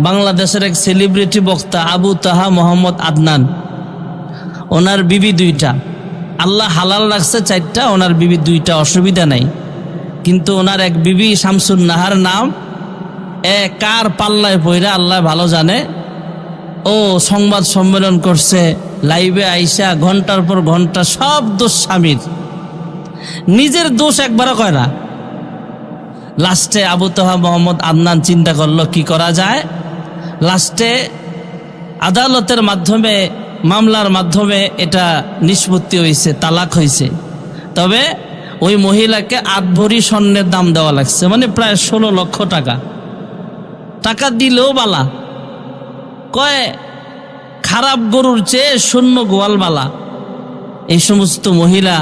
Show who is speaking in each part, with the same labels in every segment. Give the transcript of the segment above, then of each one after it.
Speaker 1: বাংলাদেশের এক সেলিব্রিটি বক্তা আবু তাহা মোহাম্মদ আদনান। ওনার বিবি দুইটা। আল্লাহ হালাল রাখছে চারটা, ওনার বিবি দুইটা, অসুবিধা নাই। কিন্তু ওনার এক বিবি শামসুন নাহার নাম, এ কার পাল্লায় পইরা আল্লাহ ভালো জানে। ও সংবাদ সম্মেলন করছে, লাইভে আইসা ঘণ্টার পর ঘণ্টা সব দোষ স্বামীর। নিজের দোষ একবারও কয় না। লাস্টে আবু তোহা মোহাম্মদ আদনান চিন্তা করল, কি করা যায়? লাস্টে আদালতের মাধ্যমে, মামলার মাধ্যমে এটা নিষ্পত্তি হয়েছে তালাক হয়েছে তবে ওই মহিলাকে আট ভরি স্বর্ণের দাম দেওয়া লাগছে মানে প্রায় ষোলো লক্ষ টাকা। টাকা দিলেও বালা। কয়, খারাপ গরুর চেয়ে শূন্য গোয়ালবালা এই সমস্ত মহিলা,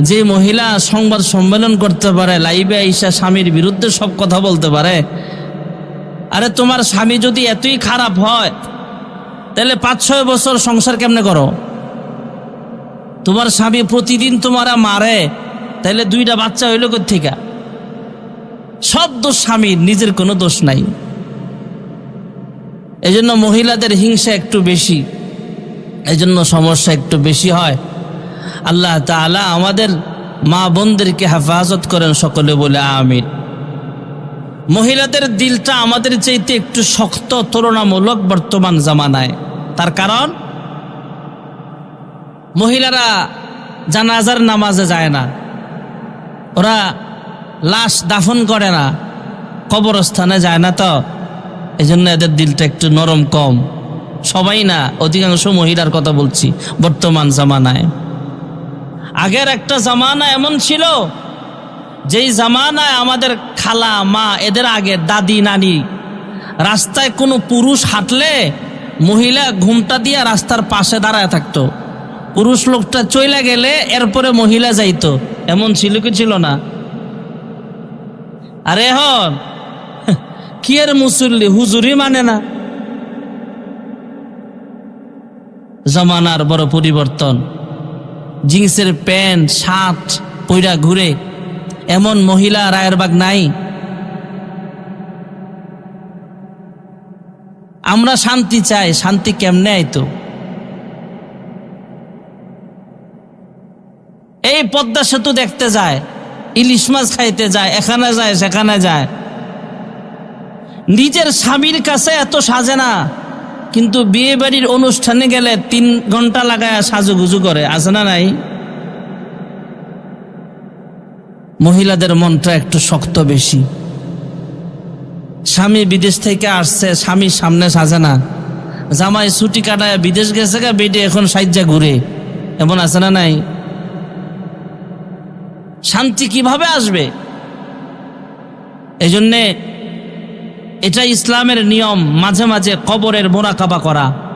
Speaker 1: যে মহিলা সংবাদ সম্মেলন করতে পারে লাইভে আইসা স্বামীর বিরুদ্ধে সব কথা বলতে পারে আরে তোমার স্বামী যদি এতই খারাপ হয়, তাহলে পাঁচ ছয় বছর সংসার কেমনে করো? তোমার স্বামী প্রতিদিন তোমারা মারে, তাহলে দুইটা বাচ্চা হইল থেকে সব দোষ স্বামীর নিজের কোনো দোষ নাই। এজন্য মহিলাদের হিংসা একটু বেশি, এজন্য সমস্যা একটু বেশি হয়। আল্লাহ তাআলা আমাদের মা বোনদেরকে হেফাজত করেন সকলে বলে আমিন। মহিলাদের দিলটা আমাদের চাইতে একটু শক্ত, তুলনামূলক বর্তমান জামানায়। তার কারণ, মহিলারা জানাজার নামাজে যায় না। ওরা লাশ দাফন করে না, কবরস্থানে যায় না তো। এই জন্য এদের দিলটা একটু নরম, কম। সবাই না, অধিকাংশ মহিলার কথা বলছি, বর্তমান জামানায়। আগের একটা জামানা এমন ছিল, যেই জামানায় আমাদের খালা, মা, এদের আগে দাদি, নানি। রাস্তায় কোনো পুরুষ হাঁটলে মহিলা ঘুমটা দিয়ে রাস্তার পাশে দাঁড়ায় থাকতো। পুরুষ লোকটা চইলা গেলে এরপরে মহিলা যাইতো। এমন ছিল কি ছিল না? আরে হন কি এর মুসল্লি? হুজুরি মানে না। জমানার বড় পরিবর্তন। জিন্সের প্যান্ট, শার্ট পইরা ঘুরে এমন মহিলা রায়েরবাগ নাই। আমরা শান্তি চাই, শান্তি কেমনে আইতো? এই পদ্মা সেতু দেখতে যায়, ইলিশ মাছ খাইতে যায়, এখানে যায়, সেখানে যায়। নিজের স্বামীর কাছে এত সাজে না, কিন্তু বিয়ে বাড়ির অনুষ্ঠানে গেলে তিন ঘণ্টা লাগায় সাজুগুজু করে, আছে না নাই? মহিলাদের মনটা একটু শক্ত বেশি। স্বামী বিদেশ থেকে আসছে স্বামীর সামনে সাজে না। জামাই ছুটি কাটায় বিদেশ গেছে গা, বেটে এখন সাইজা ঘুরে। এমন আছে না নাই? শান্তি কীভাবে আসবে? এই জন্যে এটা ইসলামের নিয়ম, মাঝে মাঝে কবরের মোরাকাবা করা।